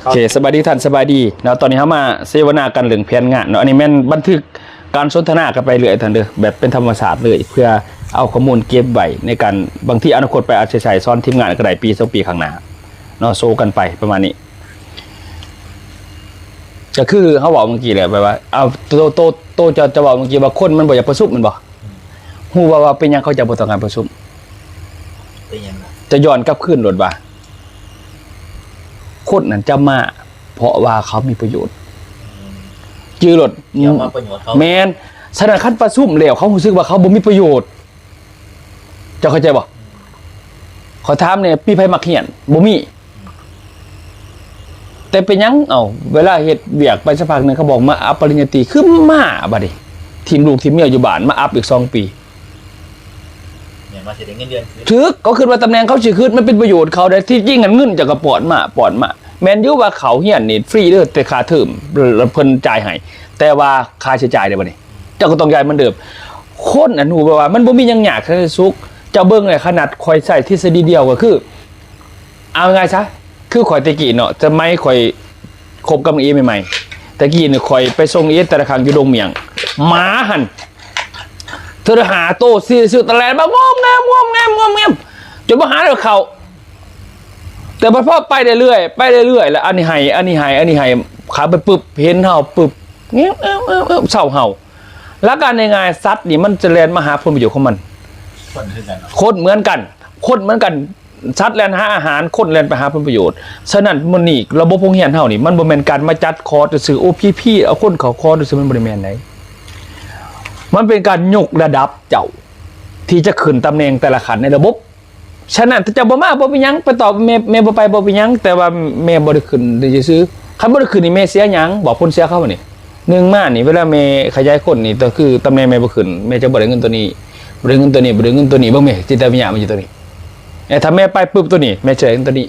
เขาโอเคสบายดีท่านสบายดีเนาะตอนนี้เขามาเสวนากันเรื่องแผนงานเนาะอันนี้แม่นบันทึกการสนทนากันไปเรื่อยท่านเด้อแบบเป็นธรรมศาสตร์เลยเพื่อเอาข้อมูลเก็บไว้ในการบางที่อนาคตไปอาจจะใช้ซ้อนทีมงานก็ได้ปีสองปีข้างหน้าเนาะโซกันไปประมาณนี้ก็คือเขาบอกเมื่อกี้แหละไปว่าเอาโตโตโตจะจะบอกเมื่อกี้ว่าคนมันบ่อยากประชุมมันบ่ฮู้ว่าว่าเป็นหยังเขาจะบ่ต้องการประชุมเป็นยังไงจะย้อนกลับขึ้นรถว่า คนนั้นจะมา เพราะว่าเขามีประโยชน์ จือรถเกี่ยวมาประโยชน์เขาแมนสถานคันประซุ่มแล้วเขารู้สึกว่าเขาบ่มีประโยชน์เจะเข้าใจบ่ขอถามเนี่ยพี่ไผมักเหียนบ่มี แต่เป็นหยังเอ้าเวลาเฮ็ดเวียกไปสักพักหนึงเขาบอกมาอัปปริญญาตรีคือมาบัดนี้ทีมลูกทีมเมียอยู่บ้านมาอัพอีกสองปีเนี่ย มาเสียเงินเดือนคืนถึกก็คือว่าตำแหน่งเขาสิขึ้นมันเป็นประโยชน์เขาได้ที่จริงกันเงินจากกระปอดมาปอดมาแมนยูว่าเขาเฮียนนี่ฟรีเด้อแต่ค่าเทอมเพิ่นจ่ายให้แต่ว่าค่าใช้จ่ายได้บ่นี่เจ้าก็ต้องจ่ายเหมือนเดิมคนอันหูว่า มันบ่มียังยากแค่สุกเจ้าเบิ่งเลยขนาดคอยใส่ทฤษฎีเดียวก็คือ เอาไงซะคือข่อยตะกี้เนาะจะไม่ข่อยคบกับอีใหม่ๆตะกี้เนี่ยข่อยไปส่งอีแต่ละครั้งอยู่ดงเมียงหมาหัน เธอหาโตซีซิวตะแลนมางอมแงมงอมแงมงอมแงมจนมาหาเรื่องเขาแต่พอพ่อไปเรื่อยๆไปเรื่อยๆแล้วอันนี้ให้อันนี้ให้อันนี้ให้ขาไปปึบเห็นเห่าปึบเงี้ยเอ้าเอ้าเอ้าเศร้าเห่า แล้วการในงานซัดนี่มันจะแลนมาหาผลประโยชน์ของมันคนคือกันเนาะคนเหมือนกันคนเหมือนกันซัดแลนหาอาหารคนแลนไปหาผลประโยชน์ ฉะนั้นมันนี่ระบบพงเฮียนเฮานี่มันบ่แม่นการมาจัดคอร์สซื้อโอ้พี่ๆเอาคนเขาคอร์สซื้อมันบ่ได้แม่นไหน มันเป็นการยกระดับเจ้า ที่จะขึ้นตำแหน่งแต่ละขันในระบบฉะนั้นถ้าเจะบ่มาบ่เป็นหยังไปตอบแม่แม่บ่ไปบ่เป็นหยังแต่ว่าแม่บ่ได้ขึ้นได้ซื้อคันบ่ได้ขึ้นนี่แม่เสียยังบอกพ้นเสียเข้ามานี่หนึ่งมานี่เวลาแม่ขยายคนนี่ก็คือตำแหน่งแม่บ่ขึ้นแม่จะบ่ได้เงินตัวนี้บ่ได้เงินตัวนี้บ่ได้เงินตัวนี้บ่แม่จิตวิญญาณมันอยู่ตัวนี้เอ้ถ้าแม่ไปปุ๊บตัวนี้แม่เฉยตัวนี้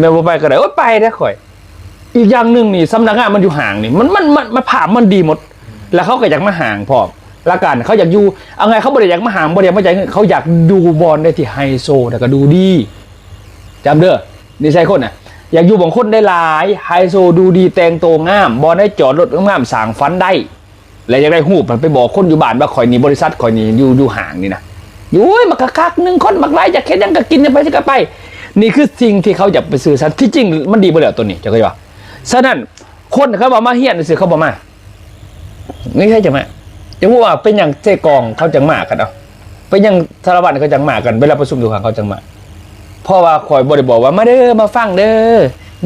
แม่บ่ไปก็ได้โอ๊ยไปได้ข่อย อีกอย่างหนึ่งนี่สำนักงานมันอยู่ห่างนี่มันมันมันมันภามันดีหมด แล้วเขาก็อยากมาห่างพร้อมละกันเขาอยากอยู่เอาไงเขาบริอยากมาห่างบริอยากมาใจเงินเขาอยากดูบอลได้ที่ไฮโซแต่ก็ดูดีจำเด้อนี่ใช่คนน่ะ อยากอยู่บางคนได้หลายไฮโซดูดีแต่งโตงาม บอลได้จอดรถงามสางฟันได้ และอยากได้หูมันไปบอกคนอยู่บ้านว่าคอยหนี่บริษัทคอยหนี่อยู่อยู่ห่างนี่นะอยู่เว้ยมักคักหนึ่งคนมักไรอยากเห็นหยังก็กินไปสิก็ไป นี่คือสิ่งที่เขาอยากไปสื่อสารที่จริงมันดีไปแล้วตัวนี้จะเข้าใจป่ะฉะนั้นคนเขาบอกมาเฮียนสิเขาบอกมา ไม่ใช่จะมจะพูดว่าเป็นอย่างเจกองเขาจังมากันเอาเป็นอย่างสารวัตรเขาจังมากันเวลาประชุมดูขังเขาจังมาเพราะว่าคอยบริบอกว่ามาเด้อมาฟังเด้อ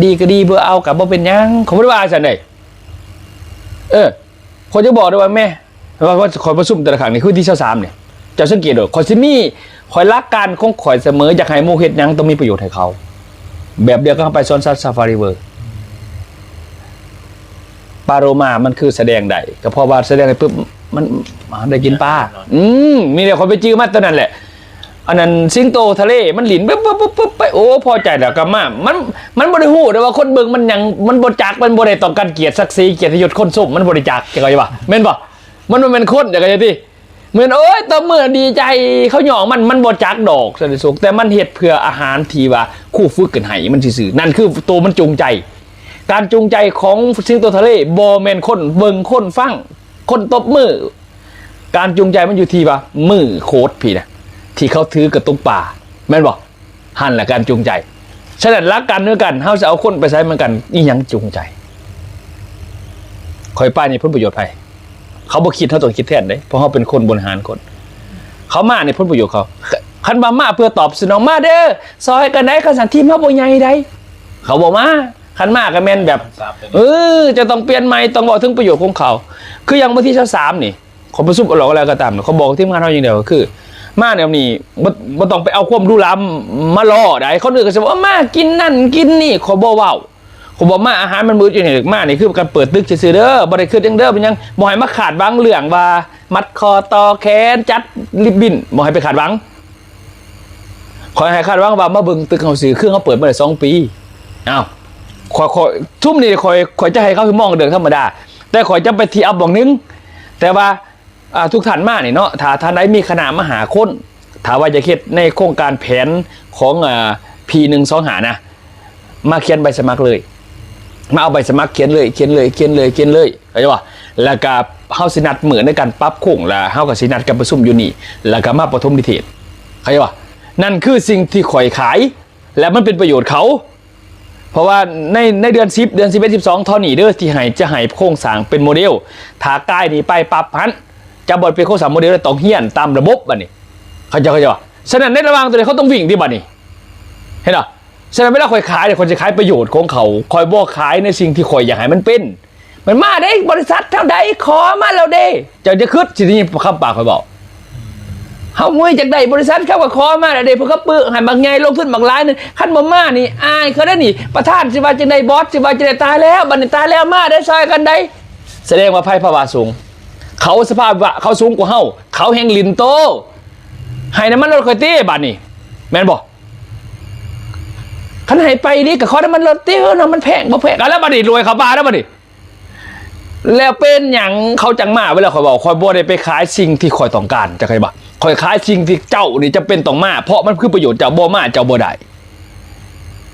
ดีก็ดีเบื่อเอากับบ่เป็นยังเขาไม่ได้ว่าฉันเลยเออคนจะบอกด้วยว่าแม่ว่าว่าคอยประชุมแต่ละครั้งนี่คือที่เช้าสามเนี่ยเจะสังเกตดูคอยซิมี่คอยรักการของคอยเสมออยากให้หมูเฮ็ดยังต้องมีประโยชน์ให้เขา แบบเดียวกันไปซอนซัสซาฟารีเวิร์ ปลาโรมามันคือแสดงได้ก็เพราะว่าแสดงได้ปุ๊บมันมันได้กินปลาอืมมีแต่คนไปจื้อมาตัวนั้นแหละ อันนั้นสิงโตทะเลมันหลินปุ๊บปุ๊บปุ๊บปุ๊บไปโอ้พอใจแล้วก็มามันมันบริหูแต่ว่าคนเบิ่งมันยังมันบริจักมันบริต้องการเกียรติศักดิ์ศรีเกียรติยศคนส้มมันบริจักเข้าใจป่ะแม่นป่ะมันมันเป็นคนอย่างไรที่เหมือนโอ้ยตบมือดีใจเขาหยองมันมันบริจักดอกสันติสุขแต่มันเฮ็ดเพื่ออาหารทีว่าคู่ฝึกกันให้มันซื่อๆนั่นคือตัวมันจูงใจ การจูงใจของสิงโตทะเลบอแมนคนเบิงคนฟังคนตบมือ การจูงใจมันอยู่ที่ว่ามือโคตรพี่นะที่เขาถือกระตุกป่าแม่นบอกหันแหละการจูงใจฉะนั้นรักกันเนื้อกันเฮาจะเอาคนไปใช้เหมือนกันนี่ยังจูงใจคอยป้ายนี่ผลประโยชน์ไปเขาบ่คิดเท่าต้องคิดแทนเด้เพราะเขาเป็นคนบริหารคน เขามาในผลประโยชน์เขาคันบามาเพื่อตอบสนองมาเด้อซอยกันได้ขสันทีมเขาบ่ใหญ่ได้เขาบอกมา คันมาก็แม่นแบบทราบเป็นเออจะต้องเปลี่ยนใหม่ต้องบอกถึงประโยชน์ของเขา คืออย่างวันที่เช้าสามนี่ขอประสุบหลอกอะไรก็ตามเขาบอกที่งานเขาอย่างเดียวก็คือ มาเนี่ยนี่บ่บ่ต้องไปเอาความรู้ล้ำมาล่อได้คนอื่นก็จะบอกว่ามากินนั่นกินนี่ขอบอกว่าขอบอกมาอาหารมันมืออยู่นี่มานี่คือการเปิดตึกซื่อๆเด้อบ่ได้คือจังเด้อเป็นหยังบ่ให้มาขาดหวังเรื่องว่า มัดคอต่อแขนจัดริบบิ้นบ่ให้ไปขาดหวังขอให้ขาดหวังว่ามาเบิ่งตึกเขาซื้อเครื่องเขาเปิดมาได้สองปีอ้าว ขอขอทุ่มนี่ขอยขอยจะให้เขาคือมองเดินธรรมดา แต่ขอยจะไปทีอัพบอกนึง แต่ว่าทุกท่านมานี่เนาะถ้าท่านใดมีคณะมหาคนถ้าว่าจะคิดในโครงการแผนของอพีหนึ่งสองหานะ มาเขียนใบสมัครเลย มาเอาใบสมัครเขียนเลยเขียนเลยเขียนเลยเขียนเลยเข้าใจป่ะแล้วก็เฮาสินัดเหมือนในการปรับโครงแล้วเฮากับสินัดกันประชุมอยู่นี่ แล้วก็มาประทมนิเทศเข้าใจป่ะนั่นคือสิ่งที่ข่อยขาย และมันเป็นประโยชน์เขา เพราะว่าในในเดือน10เดือน11 12เท่านี้เด้อที่ให้จะให้โครงสร้างเป็นโมเดลถากายนี่ไปปรับหันจะบ่เป็นโครงสร้างโมเดลแล้วต้องเฮียนตามระบบบัดนี้เขาใจเขาใจป่ะฉะนั้นในระหว่างตัวนี้เขาต้องวิ่งที่บัดนี้เห็นหรอฉะนั้นเวลาคอยขายเนี่ยคนจะขายประโยชน์ของเขาคอยบอกขายในสิ่งที่คอยอยากให้มันเป็น มันมาได้บริษัทเท่าใดขอมาแล้วเด้จะจะคืดสิที่คำปากคอยบอก เฮามือจากใดบริษัทเข้าก็ขอมาแล้วเด้เพราะเขาปึกให้บางไงลงทุนบางรายนึงขั้นบ่มานี่อายเขาได้นี่ ประธานสิว่าจะได้บอสสิว่าจะได้ตายแล้วบัดนี้ตายแล้วมาได้ซอยกันได้แสดงว่าไพ่ภาวะสูง เขาสภาพว่าเขาสูงกว่าเฮาเขาแห่งลินโตให้น้ำมันรถคอยเต้บัดนี่แม่นบอกขันให้ไปนี่กับเขาน้ำมันรถเต้เนาะมันแพงบ่แพงกันแล้วบัดนี้รวยเขาบ้าแล้วบัดนี้แล้วเป็นอย่างเขาจังมาเวลาคอยบอกคอยบ่ได้ไปขายสิ่งที่คอยต้องการจะใครบ่ คอยขายสิ่งที่เจ้านี่จะเป็นต้องมา เพราะมันคือประโยชน์เจ้าบ่มาเจ้าบ่ได้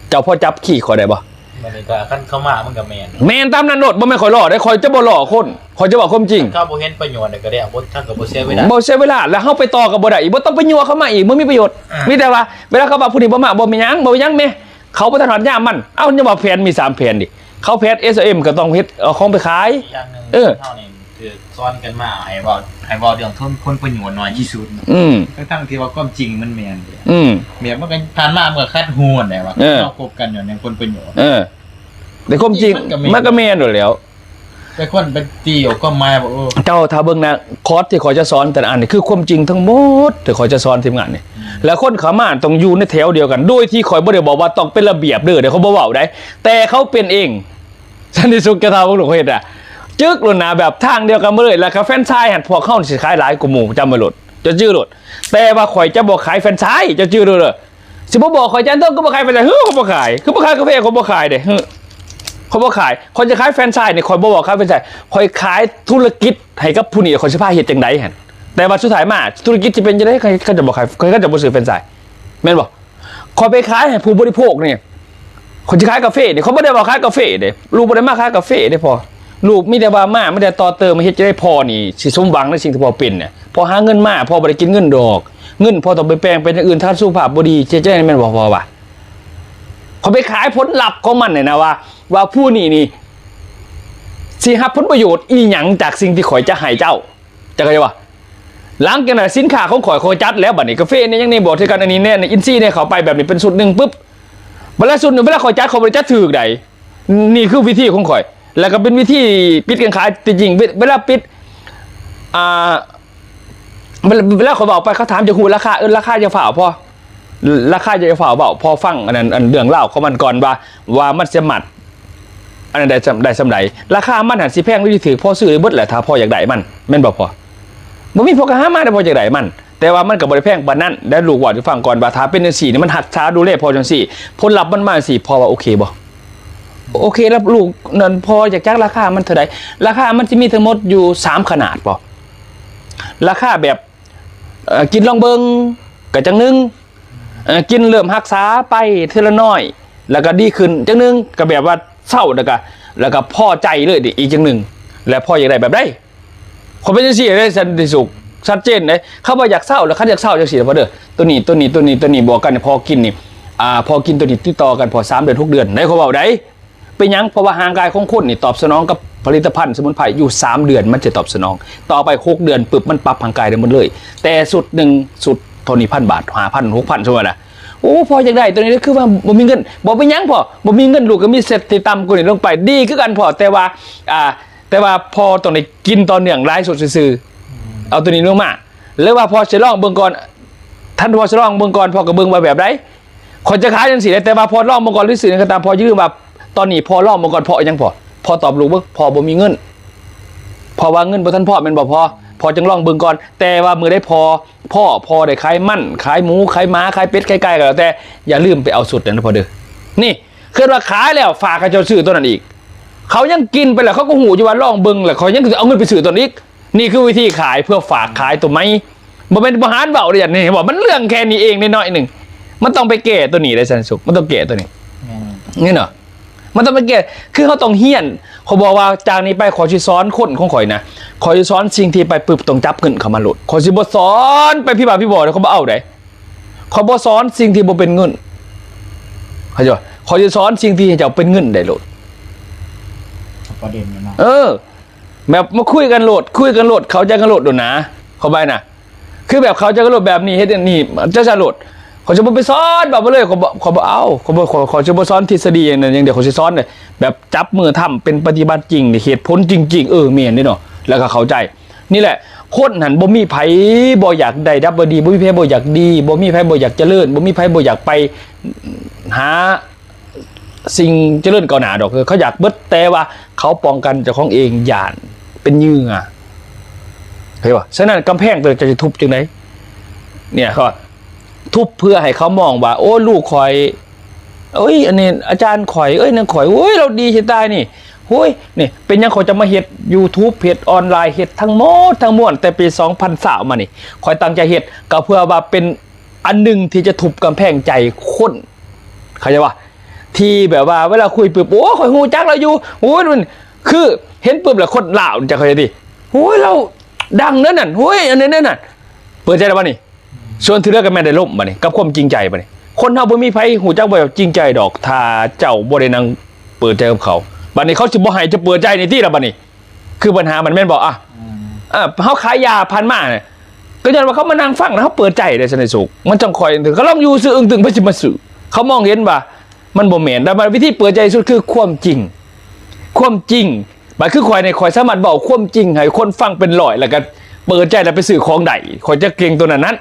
เจ้าพ่อจับขี่คอยได้บ่มันนี่ก็ขั้นเข้ามามันก็แมนแมนตามนั้นโนดบ่แม่นคอยหล่อได้คอยจะบ่หล่อคนคอยจะบอกความจริงเข้าบ่เห็นประโยชน์เนี่ยก็ได้บ่ถ้าก็บ่เสียเวลาบ่ใช้เวลาแล้วเฮาไปต่อกับบ่ได้อีกบ่ต้องไปยัวเข้ามาอีกบ่มีประโยชน์อ่ามีมีแต่ว่าเวลาเขาบอกผู้นี้บ่มาบ่มีหยังบ่มีหยังแม่เขาบ่ทันหอดยามมันเอ้าจะบอกแผนมี3แผนดิเขาแผน SM ก็ต้องเฮ็ดเอาของไปขายอีกอย่างหนึงเออเท่านี้ คือซ้อนกันมาให้บอกให้บอกเรื่องทุนคนประโยชน์น้อยที่สุดอืม ทั้งๆที่ว่าความจริงมันแม่นเด้อืมเมียมันก็ผ่านมาเมื่อคัดหูนได้ว่าเออ เราคบกันอยู่ในคนประโยชน์ เออ แต่ความจริงมันก็แม่นมันก็แม่นอยู่แล้ว แต่คนเป็นตีออกก็มาบอกโอ้เจ้าถ้าเบิ่งนะคอร์สที่ขอยจะสอนแต่ละอันนี่คือความจริงทั้งหมดที่ขอยจะสอนทีมงานนี่แล้วคนเขามาต้องอยู่ในแถวเดียวกันโดยที่ขอยบ่ได้บอกว่าต้องเป็นระเบียบเด้อเดี๋ยวเขาบ่เว้าได้ แต่เขาเป็นเองสันติสุขจะทำพวกหนูเฮ็ดอะ จึกหลุนนะแบบทางเดียวกันมาเลยแล้วก็แฟนชส์หันพวกเข้าสิขายหลายกว่าหมู่จำไว้โลดจะชื่อโลดแต่ว่าข่อยจะบอกขายแฟนชส์จะชื่อโลดเด้อสิบ่บอกข่อยจันต้องก็บ่ขายแฟนชส์เฮ้อเขาบ่ขายคือบ่ขายกาแฟเขาบ่ขายเด้เฮ้อเขาบอกขายคนจะขายแฟนชส์เนี่ยคอยบอกขายแฟนไชส์คอยขายธุรกิจให้กับผู้นี้คนสิพาเฮ็ดจังได๋หั่นแต่ว่าสุดท้ายมาธุรกิจจะเป็นจังได๋ใครก็จะบอกขายใครก็จะบ่ซื้อแฟนชส์แม่นบ่คอยไปขายให้ผู้บริโภคนี่คนจะขายกาแฟเนี่ยเขาบ่ได้บอกขายกาแฟเด้ลูกบ่ได้มาขายกาแฟเด้พอ ลูกมีแต่ว่ามาไม่ได้ต่อเติมมาเฮ็ดจะได้พอนี่สิสมหวังในสิ่งที่พอเป็นเนี่ยพอหาเงินมาพอบ่ได้กินเงินดอก เงินพอต้องไปแปลงเป็นอย่างอื่นถ้าสุขภาพบ่ดีเจ๊ๆแม่นบ่พอว่ะเขาไปขายผลลัพธ์ของมันเนี่ยนะว่า ว่าผู้นี้นี่สิรับผลประโยชน์อีหยังจากสิ่งที่ข่อยจะให้เจ้าจะเข้าใจว่าหลังจากนั้นสินค้าของข่อยข่อยจัดแล้วบัดนี้กาแฟเนี่ยยังในบอกที่กันอันนี้เนี่ยในอินซี่เนี่ยเขาไปแบบนี้เป็นสุดหนึ่งปุ๊บเวลาสุดหนึ่งเวลาข่อยจัดเขาบริจัดถือใดนี่คือวิธีของข่อย แล้วก็เป็นวิธีปิดการขายจริงเวลาปิดอ่าเวลาเวลาบอกไปเขาถามจะคูราคาเออราคาจะฝ่าพอราคาจะฝ่าเบาพอฟังอันนั้นอันเรื่องเล่าเของมันก่อนว่า ว่ามันจะหมัด อันนั้นได้สำได้สำไรราคามันหันสิแพงไม่ได้ถือพ่อซื้อเบิดแหละถ้าพ่ออยากได้มันแม่นบอกพอบ่มีพอกระหามาได้พ่ออยากได้มันแต่ว่ามันกับบริแพงปานนั้นได้ลูกว่าที่ฟังก่อนว่าถ้าเป็นจังซี่นี่มันหักช้าดูแลพอจังซี่ผลลัพธ์มันมาจังซี่พอว่าโอเคบ่ โอเคแล้วลูกนั่นพออยากจักราคามันเท่าใดราคามันจะมีทั้งหมดอยู่สามขนาดบ่ราคาแบบกินลองเบิงก็จังหนึงเอ่อกินเริ่มรักษาไปเทละน้อย แล้วก็ดีขึ้นจังหนึงก็แบบว่าเศร้าแล้วก็แล้วก็พ่อใจเลยดิอีกจังหนึ่งแล้วพ่ออยากได้แบบได้คนเป็นจังซี่ได้สันติสุขชัดเจนเลยเขาบอกอยากเศร้าแล้วเขาอยากเศร้าจังซี่พอเด้อตัวนี้ตัวนี้ตัวนี้ตัวนี้บอกกันเนี่ยพอกินนี่อ่าพอกินตัวนี้ติดต่อกันพอสามเดือนทุกเดือนได้เขาบอกได้ เป็นยังเพราะว่าห่างกายของคนนี่ตอบสนองกับผลิตภัณฑ์สมุนไพรอยู่ 3 เดือนมันจะตอบสนอง ต่อไป 6 เดือนปึ๊บมันปรับห่างกายได้หมดเลย แต่สุดหนึ่งสุดทนี้พันบาทหาพันหกพันใช่ไหมล่ะโอ้พออยากได้ตัวนี้คือว่าบ่มีเงินบ่เป็นยังพอบ่มีเงินลูกก็มีเสร็จตีต่ำกว่านี้ลงไปดีคือกันพอแต่ว่าอ่าแต่ว่าพอต้องได้กินตอนเนื่องหลายสุดซื่อเอาตัวนี้ลงมาแล้วว่าพอจะลองเบิ่งก่อนท่านพอจะลองเบิ่งก่อนพอก็เบิ่งว่าแบบใดคนจะขายจังซี่แต่ว่าพอลองเบิ่งก่อนหรือสิก็ตามพอยืมว่า ตอนนี้พอลองเบิ่งก่อนพอยังพอพอตอบลูกเบิ่งพอบ่มีเงินพอว่าเงินบ่ทันพ่อแม่นบ่พอพอจังลองเบิ่งก่อน แต่ว่ามือได้พอ พ่อพอได้ขายมั่นขายหมูขายม้าขายเป็ดขายไก่ก็แล้วแต่อย่าลืมไปเอาสุดนั้นนะพอเด้อนี่คือว่าขายแล้วฝากให้เจ้าซื้อตัวนั้นอีก เขายังกินไปแล้วเขาก็หูอยู่ว่าลองเบิ่งแล้วเขายังเอาเงินไปซื้อตัวนี้อีกนี่คือวิธีขายเพื่อฝากขายตัวไหมบ่เป็นบหารเบาเลยอย่างนี้บอกมันเรื่องแค่นี้เองนิดหน่อยหนึ่งมันต้องไปแก่ตัวนี้เลยสันสุขมันต้องแก่ตัวนี้แม่นอนี่เนาะ มันต้องเป็นเกตคือเขาต้องเฮียนเขาบอกว่าจากนี้ไปขอชิซ้อนคนของข่อยนะขอชิซ้อนสิ่งที่ไปปึบต้องจับเงินเขามาหลุดขอชิบสอนไปพี่บ่าวพี่บอเดี๋ยวเขาบ่เอาได้ขอบสอนสิ่งที่บ่เป็นเงินเขาใจปะขอชิซ้อนสิ่งที่จะเอาเป็นเงินได้หลุดประเด็นเนี่ยเนาะเออ แบบมาคุยกันโหลด คุยกันโหลด เขาจะกันโหลดดูนะ เข้าไปนะคือแบบเขาจะกันโหลดแบบนี้เฮ็ดอย่างนี้เจะจะโหลดเขาจะบ่ไปซ้อนแบบว่าเลยเขาบอกเขาบอกเอาเขาบอกขอขอจะบ่ซ้อนทฤษฎีอย่างนั้นอย่างเดียวเขาจะซ้อนเลยแบบจับมือทำเป็นปฏิบัติจริงเหตุผลจริง ๆ เออเมียนนี่เนาะแล้วก็เข้าใจ นี่แหละคนหันบ่มีไผบ่อยากได้ดับบ่ดีบ่มีไผบ่อยากดีบ่มีไผบ่อยากเจริญบ่มีไผบ่อยากไปหาสิ่งเจริญก้าวหน้าดอกเขาอยากเบิดแต่ว่า เขาป้องกันเจ้าของเองหยานเป็นเยื่อเห็นป่ะฉะนั้นกำแพงตัวจะทุบจังไหนเนี่ยเขา ทุบเพื่อให้เขามองว่า โอ้ลูกข่อยเอ้ยอันนี้อาจารย์ข่อยเอ้ยนางข่อยโอ้ยเราดีจะตายนี่โอ้ยนี่เป็นยังเขาจะมาเฮ็ด YouTube เฮ็ดออนไลน์เฮ็ดทั้งหมดทั้งมวลแต่ปี2003มานี่ข่อยตั้งใจเฮ็ดก็เพื่อว่าเป็นอันหนึ่งที่จะทุบกำแพงใจคนเข้าใจป่ะที่แบบว่าเวลาคุยปุ๊บโอ้ข่อยหูจักเราอยู่โอ้ยมันคือเห็นปุ๊บแล้วคนหล่าจะเคยดิโอ้ยเราดังนั่นน่ะโอ้ยอันนี้นั่นน่ะเปิดใจแล้วบ่นี่ ส่วนที่เลือกกันแม่นได้ล่มบ่นี่กับความจริงใจบ่นี่คนเฮาบ่มีไผหูจักบ่แบบจริงใจดอกถ้าเจ้าบ่ได้นั่งเปิดใจกับเขาบัดนี้เขาสิบ่ให้จะเปิดใจในที่ละบัดนี้ คือปัญหามันแม่นบ่อะอืมอะเขาขายยาพันมาเนี่ยก็ยันว่าเขามานั่งฟังนะเขาเปิดใจได้สนิทสุขมันจังคอยถึงเขาลองอยู่ซื้ออึงถึงไปสิมาสื่อเขามองเห็นว่ามันบ่เหม็นแต่มันวิธีเปิดใจสุดคือความจริง ความจริงมันคือคอยในคอยสามารถบอกความจริงให้คนฟังเป็นร้อยแล้วก็เปิดใจแล้วไปสื่อของใดคอยจะเก่งตัวนั้นนั้น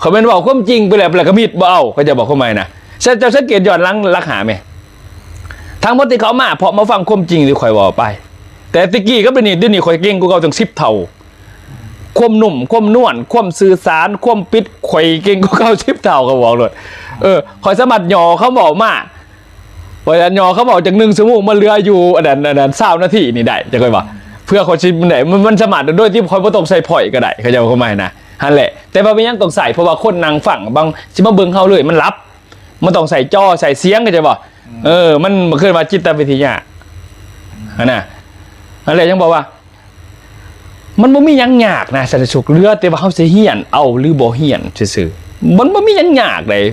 เขาเป็นบอกความจริงไปแล้วแล้วก็มีดเอาเขาจะบอกเข้ามานะจะสังเกตย้อนหลังรักหาไหมทั้งมดที่เขามาเพราะมาฟังความจริงหรือคอยบอกไป แต่ตะกี้ก็เป็นนี่ดี๋ยวนี้คอยเก่งกูเก่าถึงสิบเท่าควมหนุ่มควมนวลควมสื่อสารควมปิดข่อยเก่งกูเก่าสิบเท่าก็บอกเลยเออคอยสมัครหยอเขาบอกมาเวลาหยอเขาบอกจากหนึ่งสมุมันเรืออยู่อันนั้นอันนั้นเศร้านาทีนี่ได้จะคอยว่าเพื่อคนชิมไหนมันมันสมัครด้วยที่คอยบ่ต้องใส่ผ่อยก็ได้เขาจะเอาเข้ามานะ ฮันแหละ แต่ว่าไม่ยังต้องใส่เพราะว่าคนนางฝั่งบางสิมาเบิ่งเขาเลย มันรับ มันต้องใส่จอใส่เสียงก็จะบอกเออ มันมันขึ้นมาจิตวิทยาอันน่ะอะไรยังบอกว่า มันบ่มีหยังยากนะสันติสุขเรือแต่ว่าเขาสิเฮียน เอาหรือบ่เฮียนซื่อๆมันบ่มีหยังยากเลย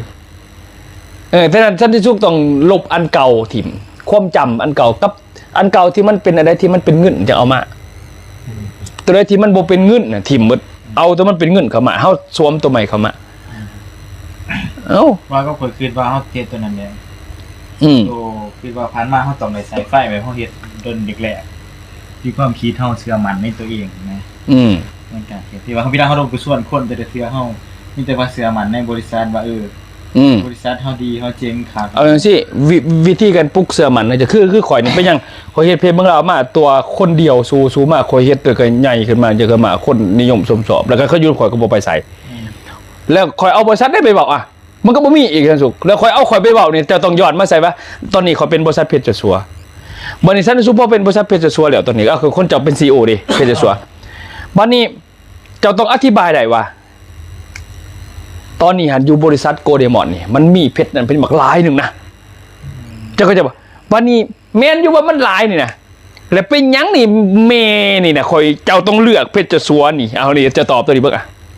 เออฉะนั้นสันติสุขต้องลบอันเก่าถิ่มความจำอันเก่ากับ อันเก่าที่มันเป็นอะไรที่มันเป็นเงินจะเอามา ตัวใดที่มันบ่เป็นเงินน่ะถิ่มหมด เอาตัวมันเป็นเงินเข้ามาเฮาสวมตัวใหม่เข้ามาเอ้าว่าก็เคยคิดว่าเขาเทศตัวนั้นเนี่ยอืมโตคิดว่าพันมาเขาต้องไปใส่ไฟไปเขาเฮ็ดโดนเด็กแหลกที่ความคิดเขาเชื่อมันในตัวเองนะอืมในการเฮ็ดที่ว่าเขาพี่ดาเขาลงไปส่วนคนแต่เชื่อเขามีแต่ว่าเชื่อมันในบริษัทว่าเออ อืม บริษัทเขาดีเขาเจ๋งขาดเอาอย่างสิววิธีการปลุกเสือมันนะจะคือคือข่อยนี่เป็นหยังข่อยเฮ็ดเพลงเบิ่งแล้วมาตัวคนเดียวสู้สู้มาข่อยเฮ็ดตัวก็ใหญ่ขึ้นมาจะขึ้นมาคนนิยมชมชอบแล้วก็เขายุ่ข่อยก็บ่ไปใส่แล้วข่อยเอาบริษัทได้ไปบอกอะ มันก็บ่มีอีกทันสุกแล้วข่อยเอาข่อยไปบอกนี่จะต้องย้อนมาใส่ว่าตอนนี้ข่อยเป็นบริษัทเพชรจะสัวบัดนี้ฉันสุพอเป็นบริษัทเพชรจะสัวแล้วตอนนี้ก็คือคนเจ้าเป็น CEO ดิเพชรจะสัวบัดนี้เจ้าต้องอธิบายได้ว่า ตอนนี้หันอยู่บริษัทโกเดมอนนี่มันมีเพชรนั่นเป็นหมักหลายหนึ่งนะเจ้าก็จะบอกวันนี้แมนอยู่ว่ามันหลายนี่นะแล้วเป็นหยังนี่เมนี่นะคอยเจ้าต้องเลือกเพชรจะสัวนี่เอานี่จะตอบตัวนี้เบิกอะ